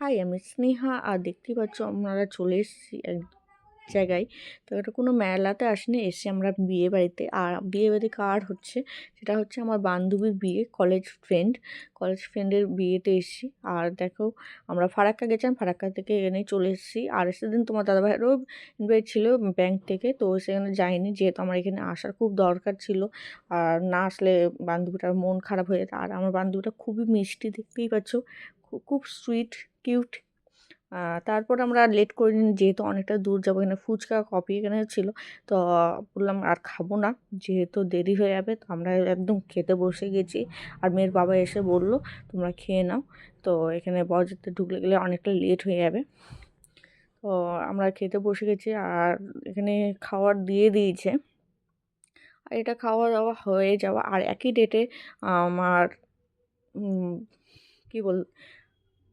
High আমি স্নেহা আর দেখতেই পাচ্ছ আপনারা চলে এসেছি জায়গায়। তো এটা কোনো মেলাতে আসেনি, এসে আমরা বিয়ে বাড়িতে। আর বিয়ে বাড়িতে কার হচ্ছে? সেটা হচ্ছে আমার বান্ধবীর বিয়ে কলেজ ফ্রেন্ড কলেজ ফ্রেন্ডের বিয়েতে এসেছি। আর দেখো, আমরা ফারাক্কা গেছিলাম, ফারাক্কা থেকে এখানে চলে এসেছি। আর সেদিন তোমার দাদাভাইয়েরও ইনভাইট ছিল ব্যাংক থেকে, তো সেখানে যায়নি যেহেতু আমার এখানে আসার খুব দরকার ছিল, আর না আসলে বান্ধবীটার মন খারাপ হয়ে যেত। আর আমার বান্ধবীটা খুবই মিষ্টি, দেখতেই পাচ্ছ। খুব সুইট কিউট তারপর আমরা লেট করিনি যেহেতু অনেকটা দূর যাব, এখানে ফুচকা কফি এখানে ছিল। তো বললাম আর খাব না, যেহেতু দেরি হয়ে যাবে, তো আমরা একদম খেতে বসে গেছি। আর মেয়ের বাবা এসে বলল, তোমরা খেয়ে নাও। তো এখানে বরযাত্রী ঢুকলে গেলে অনেকটা লেট হয়ে যাবে। তো আমরা খেতে বসে গেছি, আর এখানে খাবার দিয়ে দিয়েছে। আর এটা খাওয়া দাওয়া হয়ে যাওয়া, আর একই ডেটে আমার কী বল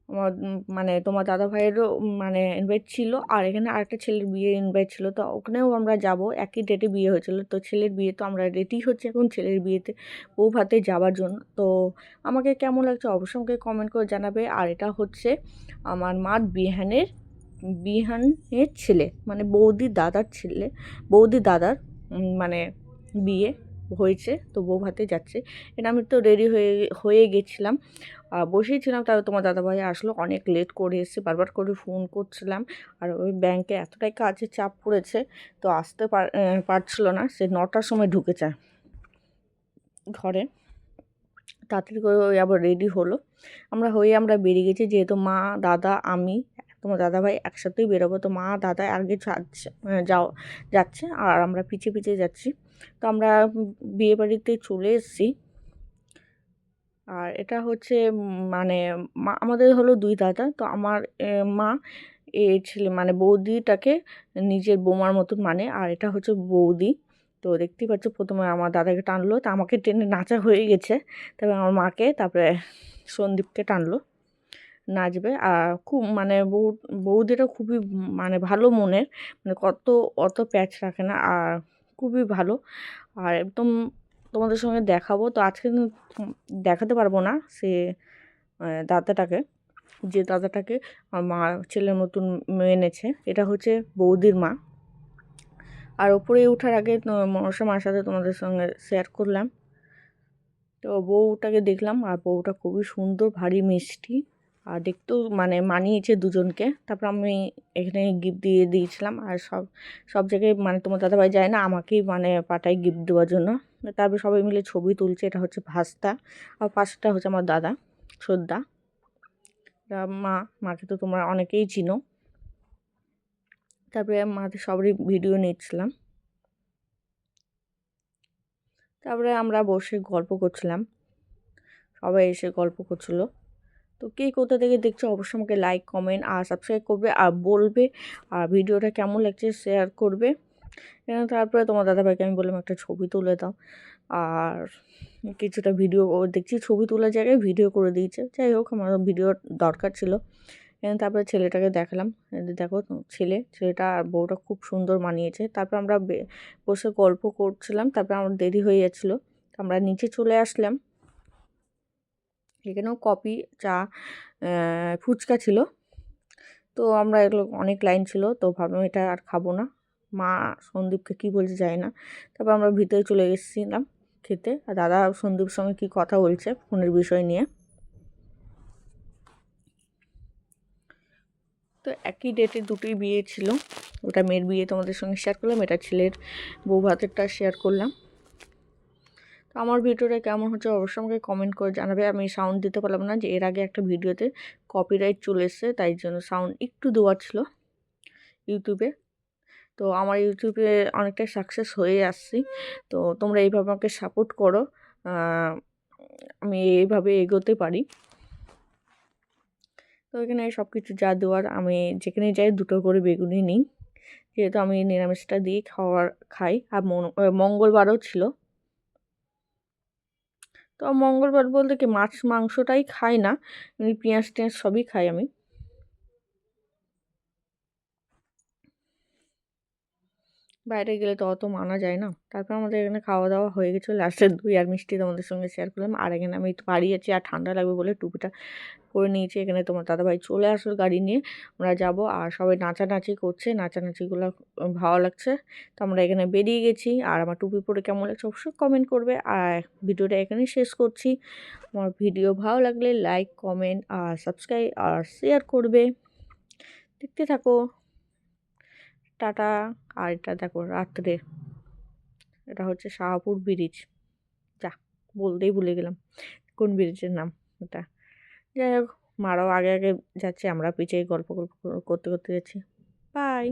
আমার মানে তোমার দাদা ভাইয়েরও মানে ইনভাইট ছিল। আর এখানে আরেকটা ছেলের বিয়ে ইনভাইট ছিল। তো ওখানেও আমরা যাব। একই ডেটে বিয়ে হয়েছিল। তো ছেলের বিয়ে তো আমরা রেডি হচ্ছে এখন ছেলের বিয়েতে, বউ ভাতে যাওয়ার জন্য। তো আমাকে কেমন লাগছে অবশ্যই আমাকে কমেন্ট করে জানাবে। আর এটা হচ্ছে আমার মা বিহানের বিহানের ছেলে মানে বৌদির দাদার ছেলে, বৌদি দাদার মানে বিয়ে। হয়েছে, তো বউ ভাতে যাচ্ছে। এটা আমি তো রেডি হয়ে হয়ে গেছিলাম। বসেই ছিলাম তারপর তোমার দাদাভাই আসলো, অনেক লেট করে এসে বারবার করে ফোন করছিলাম। আর ওই ব্যাংকে এতটাই কাজের চাপ পড়েছে, তো আসতে পারছিল না। সে নটার সময় ঢুকে যায় ঘরে। তাড়াতাড়ি করে ওই আবার রেডি হলো। আমরা হয়ে আমরা বেরিয়ে গেছি, যেহেতু মা, দাদা, আমি, তোমার দাদাভাই একসাথেই বেরোবো, তো মা, দাদা আগে যাচ্ছে যাও, যাচ্ছে, আর আমরা পিছিয়ে পিছিয়ে যাচ্ছি। তো আমরা বিয়ে বাড়িতে চলে এসেছি। আর এটা হচ্ছে মানে মা, আমাদের হলো দুই দাদা। তো আমার মা, এ ছেলে মানে বৌদিটাকে নিজের বৌমার মতন মানে। আর এটা হচ্ছে বৌদি। তো দেখতেই পাচ্ছ, প্রথমে আমার দাদাকে টানলো। তা আমাকে টেনে নাচা হয়ে গেছে। তারপরে আমার মাকে, তারপরে সন্দীপকে টানলো নাচবে। আর খুব মানে বউ বৌদিটা খুবই মানে ভালো মনের। মানে কত, অত প্যাচ রাখে না। আর খুবই ভালো। আর একদম তোমাদের সঙ্গে দেখাবো। তো আজকে দেখাতে পারব না সে দাদাটাকে, যে দাদাটাকে মা ছেলের মতন এনেছে। এটা হচ্ছে বৌদির মা। আর ওপরে ওঠার আগে মনসা মার সাথে তোমাদের সঙ্গে শেয়ার করলাম। তো বউটাকে দেখলাম আর বউটা খুবই সুন্দর, ভারী মিষ্টি। আর দেখতেও মানে মানিয়েছে দুজনকে। তারপর আমি এখানে গিফট দিয়ে দিয়েছিলাম আর সব সব জায়গায় মানে তোমার দাদাভাই যায় না, আমাকেই মানে পাঠায় গিফট দেওয়ার জন্য। তারপর সবাই মিলে ছবি তুলছে, এটা হচ্ছে ভাস্তা। আর পাশটা হচ্ছে আমার দাদা, শ্রদ্ধা। মা, মাকে তো তোমরা অনেকেই চিনো। তারপরে মাকে সবারই ভিডিও নিচ্ছিলাম। তারপরে আমরা বসে গল্প করছিলাম। সবাই এসে গল্প করছিল। তো কে কোথা থেকে দেখছ অবশ্যই আমাকে লাইক কমেন্ট আর সাবস্ক্রাইব করবে আর বলবে আর ভিডিওটা কেমন লাগছে শেয়ার করবে। তারপরে তোমার দাদাভাইকে আমি বললাম একটা ছবি তুলে দাও। আর কিছুটা ভিডিও দেখছি, ছবি তোলার জায়গায় ভিডিও করে দিয়েছে। যাই হোক, আমার ভিডিও দরকার ছিল। তারপরে ছেলেটাকে দেখালাম। দেখো, ছেলে, ছেলেটা আর বউটা খুব সুন্দর মানিয়েছে। তারপর আমরা বসে গল্প করছিলাম। তারপর আমার দেরি হয়ে যাচ্ছিল। আমরা নিচে চলে আসলাম। এখানেও কফি চা ফুচকা ছিল। তো আমরা এগুলো অনেক লাইন ছিল, তো ভাবলাম এটা আর খাব না। মা সন্দীপকে কী বলছে যায় না। তারপর আমরা ভিতরে চলে এসেছিলাম খেতে। আর দাদা সন্দীপের সঙ্গে কী কথা বলছে ফোনের বিষয় নিয়ে। তো একই ডেটে দুটোই বিয়ে ছিল। ওটা মেয়ের বিয়ে তোমাদের সঙ্গে শেয়ার করলাম, এটা ছেলের বউ ভাতেরটা শেয়ার করলাম। আমার ভিডিওটা কেমন হচ্ছে অবশ্যই আমাকে কমেন্ট করে জানাবে। আমি সাউন্ড দিতে পারলাম না যে এর আগে একটা ভিডিওতে কপিরাইট চলে এসছে, তাই জন্য সাউন্ড একটু দেওয়ার ছিল ইউটিউবে তো আমার ইউটিউবে অনেকটাই সাকসেস হয়ে আসছি। তো তোমরা এইভাবে আমাকে সাপোর্ট করো। আমি এইভাবে এগোতে পারি। তো এখানে সব কিছু যা দেওয়ার আমি যেখানে যাই দুটো করে বেগুনি নিই। যেহেতু আমি নিরামিষটা দিয়ে খাওয়ার খাই। আর মঙ্গলবারও ছিল। তো মঙ্গলবার বলতে কি মাছ মাংসটাই খাই না। এমনি পেঁয়াজ টেঁয়াজ সবই খাই আমি। বাইরে গেলে তো অত মানা যায় না। তারপর আমাদের এখানে খাওয়া দাওয়া হয়ে গেছিল লাস্টের দই আর মিষ্টি তোমাদের সঙ্গে শেয়ার করলাম। আর এখানে আমি একটু বাড়ি আছি আর ঠান্ডা লাগবে বলে টুপিটা করে নিয়েছি। এখানে তোমার দাদাভাই চলে আসলো গাড়ি নিয়ে। আমরা যাব আর সবাই নাচানাচি করছে। নাচানাচিগুলো ভালো লাগছে। তো আমরা এখানে বেরিয়ে গেছি। আর আমার টুপি পরে কেমন লাগছে অবশ্যই কমেন্ট করবে। আর ভিডিওটা এখানে শেষ করছি। আমার ভিডিও ভালো লাগলে লাইক কমেন্ট আর সাবস্ক্রাইব আর শেয়ার করবে। দেখতে থাকো। টাটা আর এটা দেখো রাত্রে। এটা হচ্ছে শাহপুর ব্রিজ যা, বলতেই ভুলে গেলাম। কোন ব্রিজের নাম এটা যাই হোক মারাও আগে আগে যাচ্ছে, আমরা পিছিয়ে গল্প গল্প করতে করতে যাচ্ছি। বাই